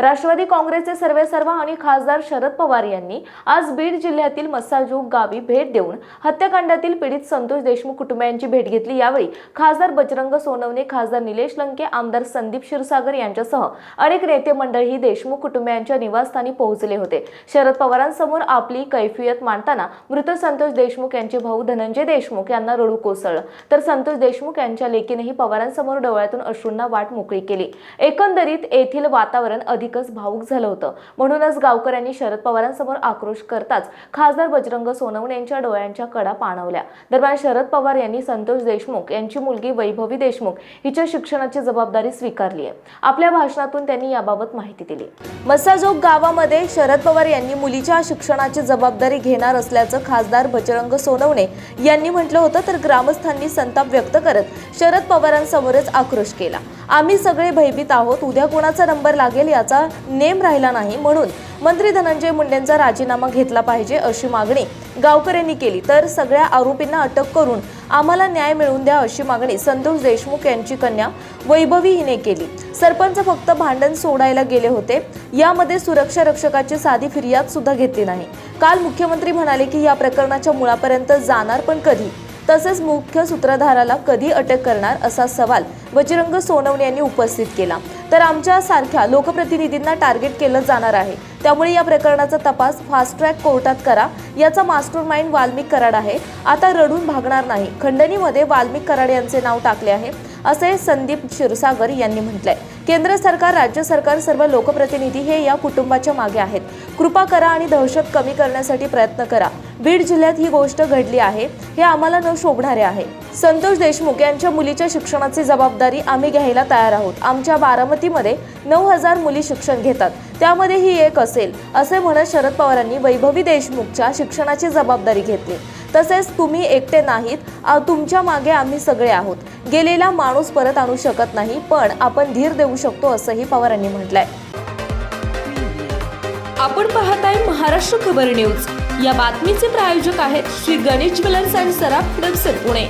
राष्ट्रवादी काँग्रेसचे सर्वेसर्वा आणि खासदार शरद पवार यांनी आज बीड जिल्ह्यातील मस्साजोग गावी भेट देऊन हत्याकांडातील पीडित संतोष देशमुख कुटुंबियांची भेट घेतली. यावेळी खासदार बजरंग सोनवणे खासदार निलेश लंके आमदार संदीप क्षीरसागर यांच्यासह अनेक नेते मंडळी देशमुख कुटुंबियांच्या निवासस्थानी पोहोचले होते. शरद पवारांसमोर आपली कैफियत मांडताना मृत संतोष देशमुख यांचे भाऊ धनंजय देशमुख यांना रडू कोसळलं. तर संतोष देशमुख यांच्या लेकीनेही पवारांसमोर डोळ्यातून अश्रूंना वाट मोकळी केली. एकंदरीत येथील वातावरण अधिक अधिकच भावूक झालं होतं. म्हणूनच गावकऱ्यांनी शरद पवारांसमोर आक्रोश करताच खासदार बजरंग सोनवणे यांच्या डोळ्यांच्या कडा पाणवल्या. दरम्यान शरद पवार यांनी संतोष देशमुख यांची मुलगी वैभवी देशमुख हिच्या शिक्षणाची जबाबदारी स्वीकारली आहे. आपल्या भाषणातून त्यांनी याबाबत माहिती दिली. मसाजोग गावामध्ये शरद पवार यांनी मुलीच्या शिक्षणाची जबाबदारी घेणार असल्याचं खासदार बजरंग सोनवणे यांनी म्हटलं होतं तर ग्रामस्थांनी संताप व्यक्त करत शरद पवारांसमोरच आक्रोश केला. आम्ही सगळे भयभीत आहोत उद्या कोणाचा नंबर लागेल याचा नेम राहिला नाही म्हणून मंत्री धनंजय मुंडेंचा राजीनामा घेतला पाहिजे अशी मागणी गावकऱ्यांनी केली. तर सगळ्या आरोपींना अटक करून आम्हाला न्याय मिळवून द्या अशी मागणी संतोष देशमुख यांची कन्या वैभवी हिने केली. सरपंच फक्त भांडण सोडायला गेले होते. यामध्ये सुरक्षा रक्षकाची साधी फिर्याद सुद्धा घेतली नाही. काल मुख्यमंत्री म्हणाले की या प्रकरणाच्या मुळापर्यंत जाणार पण कधी? तसेच मुख्य सूत्रधाराला कधी अटक करणार असा सवाल बजरंग सोनवणे यांनी उपस्थित केला. तर आमच्या सारख्या लोकप्रतिनिधींना टार्गेट केलं जाणार आहे. त्यामुळे या प्रकरणाचा तपास फास्ट ट्रॅक कोर्टात करा. याचा मास्टर माइंड वाल्मिक कराड आहे. आता रडून भागणार नाही. खंडणीमध्ये वाल्मिक कराड यांचे नाव टाकले आहे. असे संदीप क्षीरसागर यांनी म्हटलंय. केंद्र सरकार राज्य सरकार सर्व लोकप्रतिनिधी हे या कुटुंबाच्या मागे आहेत. कृपा करा आणि दहशत कमी करण्यासाठी प्रयत्न करा. बीड जिल्ह्यात ही गोष्ट घडली आहे. हे आम्हाला न शोभणारे आहे. संतोष देशमुख यांच्या मुलीच्या शिक्षणाची जबाबदारी आम्ही घ्यायला तयार आहोत. आमच्या बारामतीमध्ये नऊ हजार मुली शिक्षण घेतात. त्यामध्ये ही एक असेल असे म्हणत शरद पवारांनी वैभवी देशमुखच्या शिक्षणाची जबाबदारी घेतली. तसेच तुम्ही एकटे नाहीत. तुमच्या मागे आम्ही सगळे आहोत. गेलेला माणूस परत आणू शकत नाही पण आपण धीर देऊ शकतो असंही पवारांनी म्हटलंय. आपण पाहत आहे महाराष्ट्र खबर न्यूज. या बातमीचे प्रायोजक आहेत श्री गणेश ज्वेलर्स अँड सराफ हडपसर पुणे.